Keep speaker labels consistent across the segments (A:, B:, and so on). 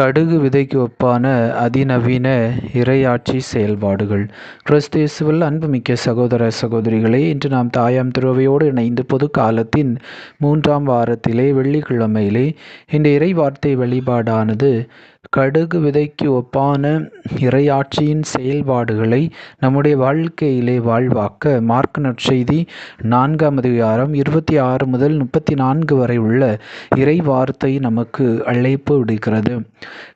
A: கடுகு விதைக்கு ஒப்பான அதிநவீன இறையாட்சி செயல்பாடுகள். கிறிஸ்து அன்புமிக்க சகோதர சகோதரிகளே இன்று நாம் தாயாம் துறவையோடு இணைந்து பொது காலத்தின் மூன்றாம் வாரத்திலே வெள்ளிக்கிழமையிலே இந்த இறை வார்த்தை வழிபாடானது கடுகு விதைக்கு ஒப்பான இறையாட்சியின் செயல்பாடுகளை நம்முடைய வாழ்க்கையிலே வாழ்வாக்க மார்க் நற்செய்தி நான்காம் அதிகாரம் இருபத்தி ஆறு முதல் முப்பத்தி நான்கு வரை உள்ள இறை வார்த்தை நமக்கு அழைப்பு விடுக்கிறது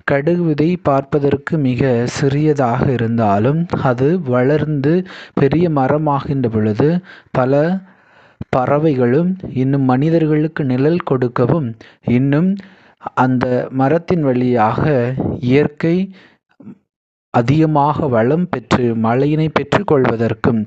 A: கடுகு விதை பார்ப்பதற்கு மிக சிறியதாக இருந்தாலும் அது வளர்ந்து பெரிய மரமாகின்ற பொழுது பல பறவைகளும் இன்னும் மனிதர்களுக்கு நிழல் கொடுக்கவும் இன்னும் அந்த மரத்தின் வழியாக இயற்கை அதிகமாக வளம் பெற்று மழையினை பெற்றுக்கொள்வதற்கும்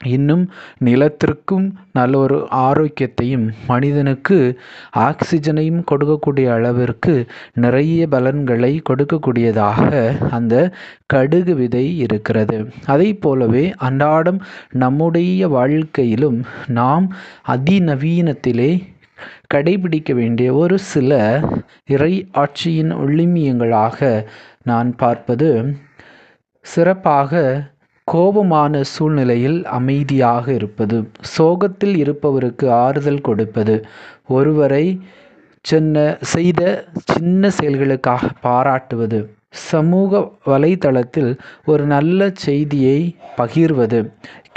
A: இன்னும் நிலத்திற்கும் நல்ல ஒரு ஆரோக்கியத்தையும் மனிதனுக்கு ஆக்சிஜனையும் கொடுக்கக்கூடிய அளவிற்கு நிறைய பலன்களை கொடுக்கக்கூடியதாக அந்த கடுகு விதை இருக்கிறது. அதை போலவே அன்றாடம் நம்முடைய வாழ்க்கையிலும் நாம் அதிநவீனத்திலே கடைபிடிக்க வேண்டிய ஒரு சில இறை ஆட்சியின் ஒளிமியங்களாக நான் பார்ப்பது சிறப்பாக கோபமான சூழ்நிலையில் அமைதியாக இருப்பது சோகத்தில் இருப்பவருக்கு ஆறுதல் கொடுப்பது ஒருவரை சின்ன செய்த சின்ன செயல்களுக்காக பாராட்டுவது சமூக வலைதளத்தில் ஒரு நல்ல செய்தியை பகிர்வது.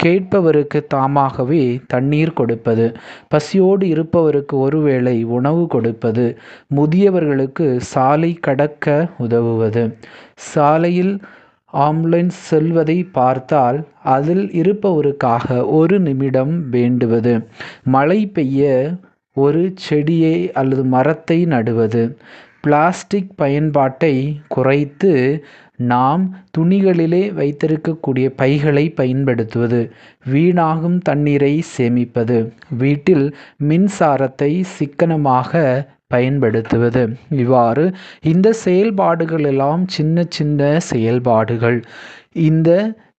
A: கேட்பவருக்கு தாமாகவே தண்ணீர் கொடுப்பது. பசியோடு இருப்பவருக்கு ஒருவேளை உணவு கொடுப்பது. முதியவர்களுக்கு சாலை கடக்க உதவுவது. சாலையில் ஆம்புலன்ஸ் செல்வதை பார்த்தால் அதில் இருப்பவருக்காக ஒரு நிமிடம் வேண்டுவது. மழை பெய்ய ஒரு செடியை அல்லது மரத்தை நடுவது. பிளாஸ்டிக் பயன்பாட்டை குறைத்து நாம் துணிகளிலே வைத்திருக்கக்கூடிய பைகளை பயன்படுத்துவது வீணாகும் தண்ணீரை சேமிப்பது வீட்டில் மின்சாரத்தை சிக்கனமாக பயன்படுத்துவது. இவ்வாறு இந்த செயல்பாடுகள் எல்லாம் சின்ன சின்ன செயல்பாடுகள். இந்த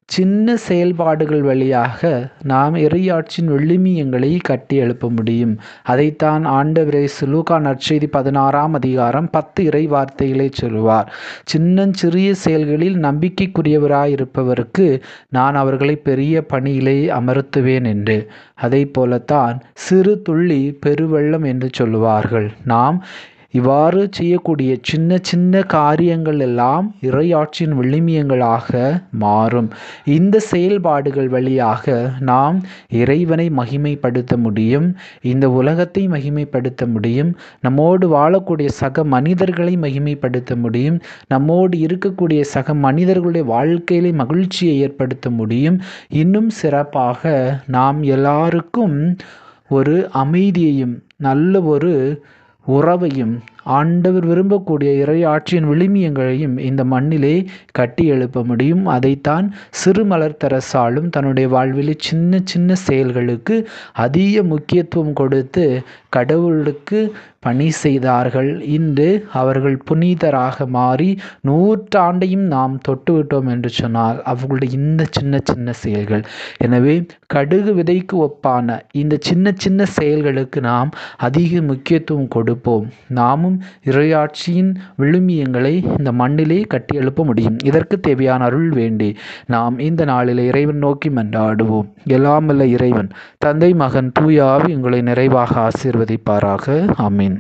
A: சின்ன செயல்பாடுகள் வழியாக நாம் இறையாட்சியின் வெள்ளிமியங்களை கட்டி எழுப்ப முடியும். அதைத்தான் ஆண்டவரே சுலூகா நற்செய்தி பதினாறாம் அதிகாரம் பத்து இறை வார்த்தைகளை சொல்லுவார். சின்னஞ்சிறிய செயல்களில் நம்பிக்கைக்குரியவராயிருப்பவருக்கு நான் அவர்களை பெரிய பணியிலே அமர்த்துவேன் என்று. அதை போலத்தான் சிறு துள்ளி பெருவெள்ளம் என்று சொல்லுவார்கள். நாம் இவ்வாறு செய்யக்கூடிய சின்ன சின்ன காரியங்கள் எல்லாம் இறையாட்சியின் விளிமியங்களாக மாறும். இந்த செயல்பாடுகள் வழியாக நாம் இறைவனை மகிமைப்படுத்த முடியும். இந்த உலகத்தை மகிமைப்படுத்த முடியும். நம்மோடு வாழக்கூடிய சக மனிதர்களை மகிமைப்படுத்த முடியும். நம்மோடு இருக்கக்கூடிய சக மனிதர்களுடைய வாழ்க்கையிலே மகிழ்ச்சியை ஏற்படுத்த முடியும். இன்னும் சிறப்பாக நாம் எல்லாருக்கும் ஒரு அமைதியையும் நல்ல ஒரு உறவையும் ஆண்டவர் விரும்பக்கூடிய இறையாட்சியின் விளிமியங்களையும் இந்த மண்ணிலே கட்டி எழுப்ப முடியும். அதைத்தான் சிறுமலர் தரசாலும் தன்னுடைய வாழ்வில் சின்ன சின்ன செயல்களுக்கு அதிக முக்கியத்துவம் கொடுத்து கடவுளுக்கு பணி செய்தார்கள். இன்று அவர்கள் புனிதராக மாறி நூற்றாண்டையும் நாம் தொட்டுவிட்டோம் என்று சொன்னால் அவர்களுடைய இந்த சின்ன சின்ன செயல்கள். எனவே கடுகு விதைக்கு ஒப்பான இந்த சின்ன சின்ன செயல்களுக்கு நாம் அதிக முக்கியத்துவம் கொடுப்போம். நாமும் இறையாட்சியின் விழுமியங்களை இந்த மண்ணிலே கட்டி எழுப்ப முடியும். இதற்கு தேவையான அருள் வேண்டி. நாம் இந்த நாளில் இறைவன் நோக்கி மன்றாடுவோம். எல்லாமல்ல இறைவன் தந்தை மகன் தூயாவி உங்களை நிறைவாக ஆசீர்வதிப்பாராக. அமீன்